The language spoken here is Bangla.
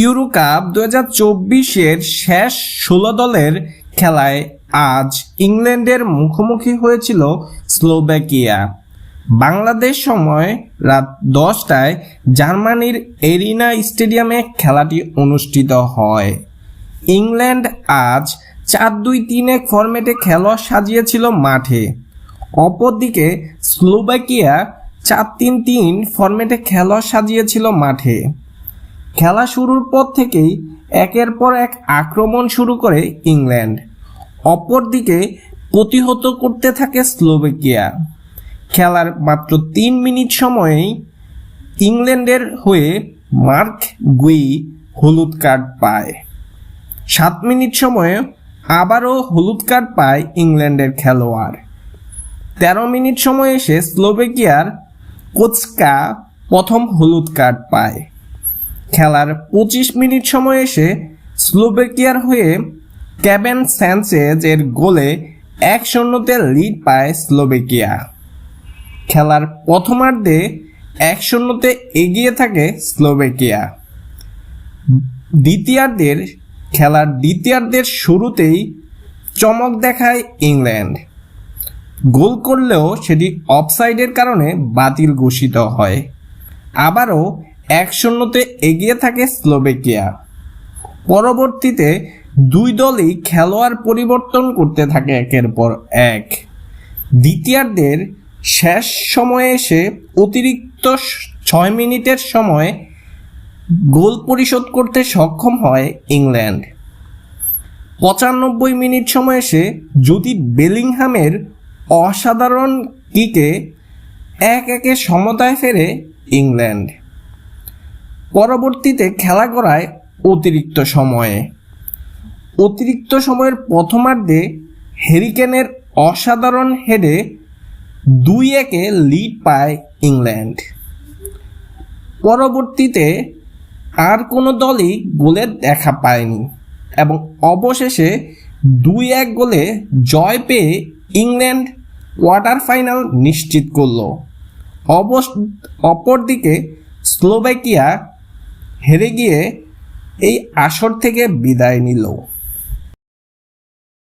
ইউরো কাপ দু হাজার চব্বিশের শেষ ষোলো দলের খেলায় আজ ইংল্যান্ডের মুখোমুখি হয়েছিল স্লোভাকিয়া। বাংলাদেশ সময় রাত দশটায় জার্মানির এরিনা স্টেডিয়ামে খেলাটি অনুষ্ঠিত হয়। ইংল্যান্ড আজ চার দুই তিন এক ফরম্যাটে খেলা সাজিয়েছিল মাঠে। অপরদিকে স্লোভাকিয়া চার তিন তিন ফরম্যাটে খেলা সাজিয়েছিল মাঠে। খেলা শুরুর পর থেকেই একের পর এক আক্রমণ শুরু করে ইংল্যান্ড। অপরদিকে প্রতিহত করতে থাকে স্লোভাকিয়া। খেলার মাত্র তিন মিনিট সময়েই ইংল্যান্ডের হয়ে মার্ক গুই হলুদ কার্ড পায়। সাত মিনিট সময়ে আবারও হলুদ কার্ড পায় ইংল্যান্ডের খেলোয়াড়। তেরো মিনিট সময় এসে স্লোভেকিয়ার কোচকা প্রথম হলুদ কার্ড পায়। খেলার পঁচিশ মিনিট সময় এসে স্লোভেকিয়ার হয়ে ক্যাবেন স্যানচেজ এর গোলে এক শূন্যতে লিড পায় স্লোভেকিয়া। খেলার প্রথমার্ধে এক শূন্যতে এগিয়ে থাকে স্লোভেকিয়া। দ্বিতীয়ার্ধের, খেলার দ্বিতীয়ার্ধের শুরুতেই চমক দেখায় ইংল্যান্ড। গোল করলেও সেটি অফসাইডের কারণে বাতিল ঘোষিত হয়। আবারও এক শূন্যতে এগিয়ে থাকে স্লোভেকিয়া। পরবর্তীতে দুই দলই খেলোয়াড় পরিবর্তন করতে থাকে একের পর এক। দ্বিতীয়ার্ধের শেষ সময়ে এসে অতিরিক্ত ছয় মিনিটের সময় গোল পরিশোধ করতে সক্ষম হয় ইংল্যান্ড। পঁচানব্বই মিনিট সময় এসে যদি বেলিংহামের অসাধারণ কিকে এক একে সমতায় ফেরে ইংল্যান্ড। পরবর্তীতে খেলা করায় অতিরিক্ত সময়ে। অতিরিক্ত সময়ের প্রথমার্ধে হেরিকেনের অসাধারণ হেডে দুই একে লিড পায় ইংল্যান্ড। পরবর্তীতে আর কোনো দলই গোলের দেখা পায়নি এবং অবশেষে দুই এক গোলে জয় পেয়ে ইংল্যান্ড কোয়ার্টার ফাইনাল নিশ্চিত করল। অবশ অপরদিকে স্লোভাকিয়া হেরে গিয়ে এই আসর থেকে বিদায় নিল।